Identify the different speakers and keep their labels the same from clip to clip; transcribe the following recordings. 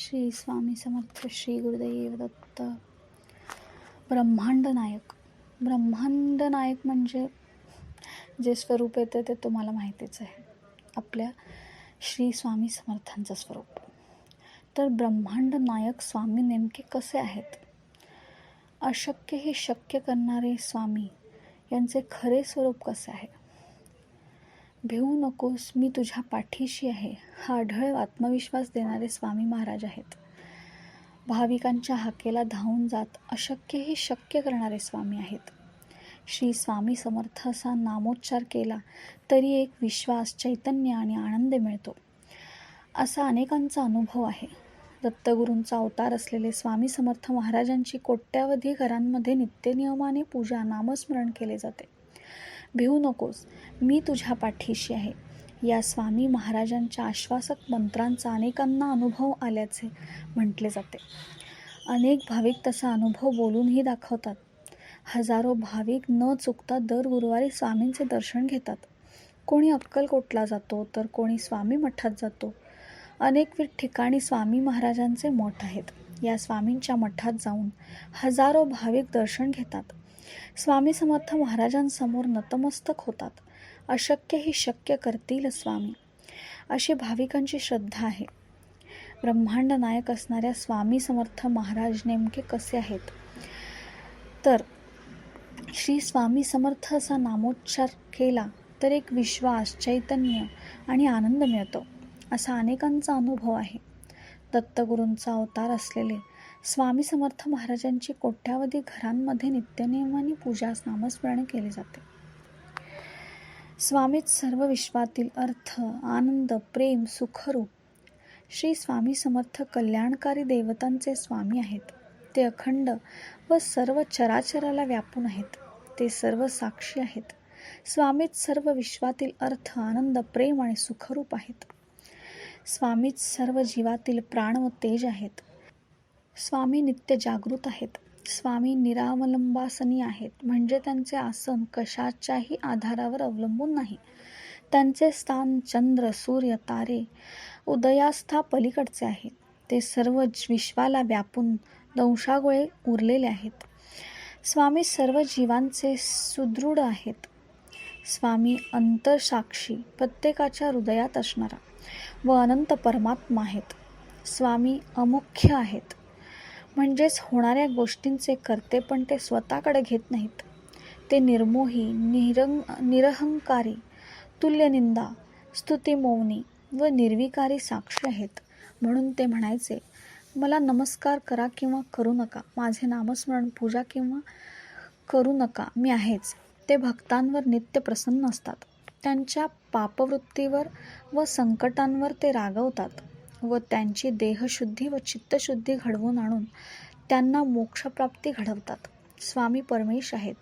Speaker 1: श्री स्वामी समर्थ श्री गुरुदेव दत्त ब्रह्मांड नायक. ब्रह्मांड नायक म्हणजे जे स्वरूप येतं ते तुम्हाला माहितीच आहे. आपल्या श्री स्वामी समर्थांचं स्वरूप. तर ब्रह्मांड नायक स्वामी नेमके कसे आहेत? अशक्य हे शक्य करणारे स्वामी यांचे खरे स्वरूप कसे आहे? भिवू नकोस मी तुझ्या पाठीशी आहे. हा आढळ आत्मविश्वास देणारे स्वामी महाराज आहेत. भाविकांच्या हाकेला धावून जात अशक्य हे शक्य करणारे स्वामी आहेत. श्री स्वामी समर्थ असा नामोच्चार केला तरी एक विश्वास चैतन्य आणि आनंद मिळतो. असा अनेकांचा अनुभव आहे. दत्तगुरूंचा अवतार असलेले स्वामी समर्थ महाराजांची कोट्यावधी घरांमध्ये नित्यनियमाने पूजा नामस्मरण केले जाते. भिवू नकोस मी तुझ्या पाठीशी आहे. या स्वामी महाराजांच्या आश्वासक मंत्रांचा अनेकांना अनुभव आल्याचे म्हटले जाते. अनेक भाविक तसा अनुभव बोलूनही दाखवतात. हजारो भाविक न चुकता दर गुरुवारी स्वामींचे दर्शन घेतात. कोणी अक्कलकोटला जातो तर कोणी स्वामी मठात जातो. अनेकविध ठिकाणी स्वामी महाराजांचे मठ आहेत. या स्वामींच्या मठात जाऊन हजारो भाविक दर्शन घेतात. स्वामी समर्थ महाराजांसमोर नतमस्तक होतात. अशक्य हे शक्य करतील स्वामी. अशी भाविकांची श्रद्धा आहे. ब्रह्मांड नायक असणाऱ्या स्वामी समर्थ महाराज नेमके कसे आहेत? तर श्री स्वामी समर्थ असा नामोच्चार केला तर एक विश्वास चैतन्य आणि आनंद मिळतो असा अनेकांचा अनुभव आहे. दत्तगुरूंचा अवतार असलेले स्वामी समर्थ महाराजांची कोट्यावधी घरांमध्ये नित्यनियमाने पूजा नामस्मरण केले जाते. स्वामीच सर्व विश्वातील अर्थ आनंद प्रेम सुखरूप श्री स्वामी समर्थ कल्याणकारी देवतांचे स्वामी आहेत. ते अखंड व सर्व चराचराला व्यापून आहेत. ते सर्व साक्षी आहेत. स्वामीच सर्व विश्वातील अर्थ आनंद प्रेम आणि सुखरूप आहेत. स्वामीच सर्व जीवातील प्राण व तेज आहेत. स्वामी नित्य जागृत आहेत. स्वामी निरावलंबासनी आहेत. म्हणजे त्यांचे आसन कशाच्याही आधारावर अवलंबून नाही. त्यांचे स्थान चंद्र सूर्य तारे उदयास्था पलीकडचे आहे ते सर्व विश्वाला व्यापून दंशागोळे उरलेले आहेत. स्वामी सर्व जीवांचे सुदृढ आहेत. स्वामी अंतरसाक्षी प्रत्येकाच्या हृदयात असणारा व अनंत परमात्मा आहेत. स्वामी अमुख्य आहेत. म्हणजेच होणाऱ्या गोष्टींचे करते पण ते स्वतःकडे घेत नाहीत. ते निर्मोही निरंग निरहंकारी तुल्यनिंदा स्तुतिमौनी व निर्विकारी साक्षी आहेत. म्हणून ते म्हणायचे मला नमस्कार करा किंवा करू नका. माझे नामस्मरण पूजा किंवा करू नका. मी आहेच. ते भक्तांवर नित्य प्रसन्न असतात. त्यांच्या पापवृत्तीवर व संकटांवर ते रागवतात. व त्यांची देहशुद्धी व चित्तशुद्धी घडवून आणून त्यांना मोक्षप्राप्ती घडवतात. स्वामी परमेश आहेत.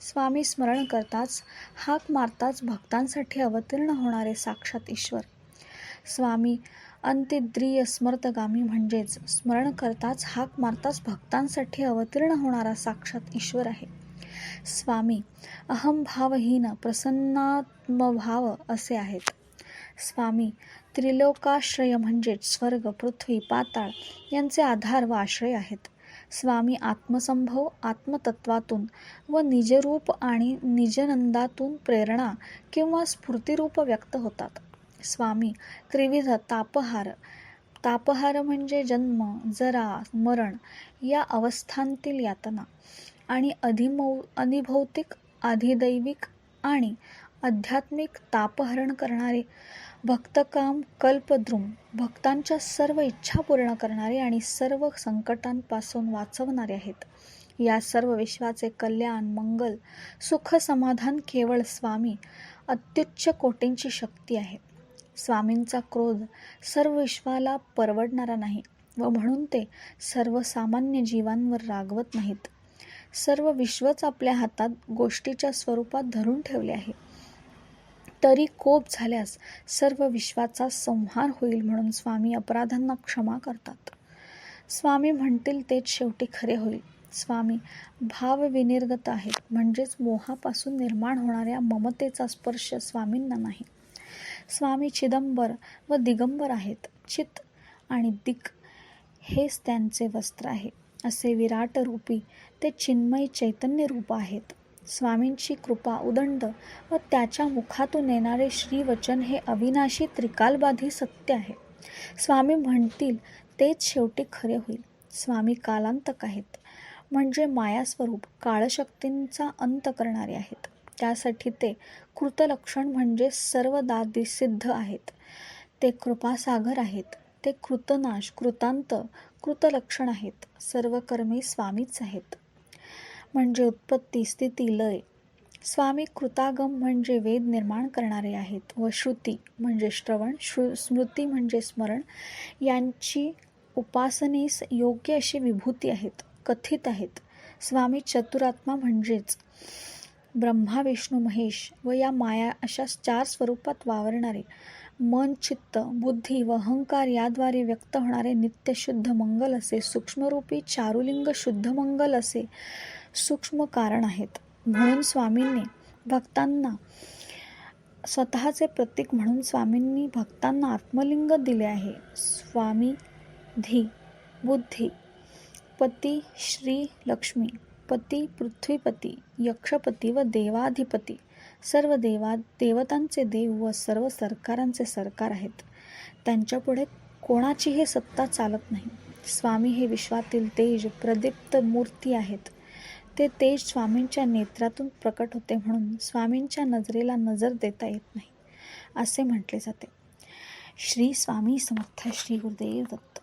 Speaker 1: स्वामी स्मरण करताच हाक मारताच भक्तांसाठी अवतीर्ण होणारे साक्षात ईश्वर. स्वामी अंत्यद्रिय स्मर्तगामी म्हणजेच स्मरण करताच हाक मारताच भक्तांसाठी अवतीर्ण होणारा साक्षात ईश्वर आहे. स्वामी अहमभावहीन प्रसन्नात्मभाव असे आहेत. स्वामी त्रिलोकाश्रय म्हणजेच स्वर्ग पृथ्वी पाताळ यांचे आधार व आश्रय आहेत. स्वामी आत्मसंभव आत्मतत्वातून व निजरूप आणि निजनंदातून प्रेरणा किंवा स्फूर्तिरूप व्यक्त होतात. स्वामी त्रिविध तापहार तापहार म्हणजे जन्म जरा मरण या अवस्थांतील यातना आणि अधिमौ अनिभौतिक अधिदैविक आणि आध्यात्मिक तापहरण करणारे भक्तकाम कल्पद्रुम भक्तांच्या सर्व इच्छा पूर्ण करणारे आणि सर्व संकटांपासून वाचवणारे आहेत. या सर्व विश्वाचे कल्याण मंगल सुख समाधान केवळ स्वामी अत्युच्च कोटींची शक्ती आहे. स्वामींचा क्रोध सर्व विश्वाला परवडणारा नाही व म्हणून ते सर्वसामान्य जीवांवर रागवत नाहीत. सर्व विश्वच आपल्या हातात गोष्टीच्या स्वरूपात धरून ठेवले आहे. तरी कोप झाल्यास सर्व विश्वाचा संहार होईल म्हणून स्वामी अपराधांना क्षमा करतात. स्वामी म्हणतील तेच शेवटी खरे होईल. स्वामी भावविनिर्गत आहेत. म्हणजेच मोहापासून निर्माण होणाऱ्या ममतेचा स्पर्श स्वामींना नाही. स्वामी चिदंबर व दिगंबर आहेत. चित आणि दिक हेच त्यांचे वस्त्र आहे. असे विराट रूपी ते चिन्मय चैतन्य रूप आहेत. स्वामींची कृपा उदंड व त्याच्या मुखातून येणारे श्रीवचन हे अविनाशी त्रिकालबाधी सत्य आहे. स्वामी म्हणतील तेच शेवटी खरे होईल. स्वामी कालांतक आहेत. म्हणजे मायास्वरूप काळशक्तींचा अंत करणारे आहेत. त्यासाठी ते कृतलक्षण म्हणजे सर्व सिद्ध आहेत. ते कृपासागर आहेत. ते कृतनाश कृतांत कृतलक्षण आहेत. सर्व कर्मे स्वामीच आहेत. म्हणजे उत्पत्ती स्थिती लय. स्वामी कृतागम म्हणजे वेद निर्माण करणारे आहेत व श्रुती म्हणजे श्रवण श्रु स्मृती म्हणजे स्मरण. यांची उपासनेस योग्य अशी विभूती आहेत कथित आहेत. स्वामी चतुरात्मा म्हणजेच ब्रह्मा विष्णू महेश व या माया अशा चार स्वरूपात वावरणारे. मन चित्त बुद्धी व अहंकार याद्वारे व्यक्त होणारे नित्यशुद्ध मंगल असे सूक्ष्मरूपी चारुलिंग शुद्ध मंगल असे. सूक्ष्म कारण आहेत. म्हणून स्वामींनी भक्तांना स्वतःचे प्रतीक म्हणून स्वामींनी भक्तांना आत्मलिंग दिले आहे. स्वामी धी बुद्धी पती श्री लक्ष्मी पती पृथ्वीपती यक्षपती व देवाधिपती सर्व देवा देवतांचे देव व सर्व सरकारांचे सरकार आहेत. त्यांच्यापुढे कोणाचीही सत्ता चालत नाही. स्वामी हे विश्वातील तेज प्रदीप्त मूर्ती आहेत. ते तेज स्वामींच्या नेत्रातून प्रकट होते म्हणून स्वामींच्या नजरेला नजर देता येत नाही असे म्हटले जाते. श्री स्वामी समर्थ श्री गुरुदेव दत्त.